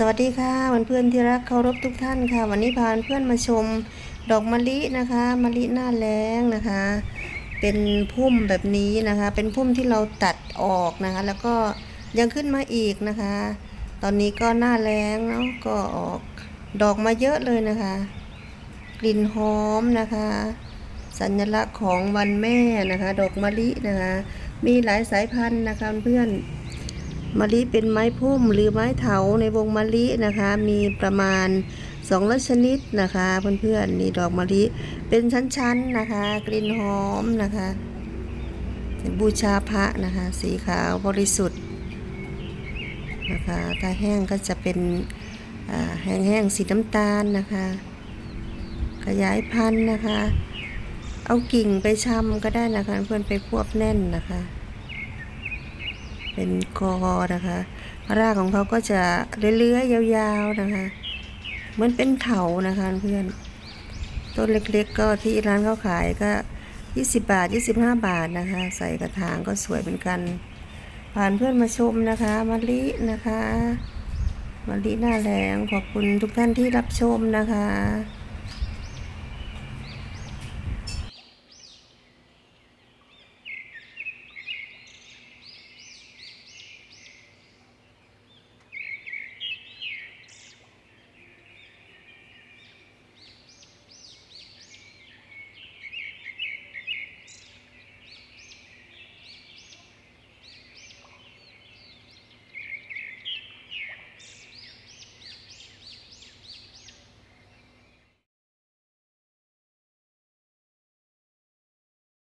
สวัสดีค่ะเพื่อนๆที่รักเคารพทุกท่านค่ะ วันนี้พาเพื่อนมาชมดอกมะลินะคะมะลิหน้าแล้งนะคะ เป็นพุ่มแบบนี้นะคะ เป็นพุ่มที่เราตัดออกนะคะ แล้วก็ยังขึ้นมาอีกนะคะ ตอนนี้ก็หน้าแล้งเนาะก็ออกดอกมาเยอะเลยนะคะ กลิ่นหอมนะคะ สัญลักษณ์ของวันแม่นะคะ ดอกมะลินะคะ มีหลายสายพันธุ์นะคะเพื่อน มะลิเป็นไม้พุ่มหรือไม้เถาในวงมะลินะคะ มีประมาณ200ชนิดนะคะเพื่อนๆนี่ดอกมะลิเป็นชั้นๆนะคะ กลิ่นหอมนะคะ บูชาพระนะคะ สีขาวบริสุทธิ์นะคะถ้าแห้งก็จะเป็นแห้งๆสีน้ำตาลนะคะ ขยายพันธุ์นะคะ เอากิ่งไปชำก็ได้นะคะ เพื่อนไปควบแน่นนะคะ เป็นกอนะคะ รากของเขาก็จะเลื้อยๆยาวๆนะคะเหมือนเป็นเถานะคะเพื่อนต้นเล็กๆ ก็ที่ร้านเขาขายก็ 20 บาท 25 บาทนะคะ ใส่กระถางก็สวยเหมือนกันผ่านเพื่อนมาชมนะคะมะลินะคะมะลิหน้าแรงขอบคุณทุกท่านที่รับชมนะคะ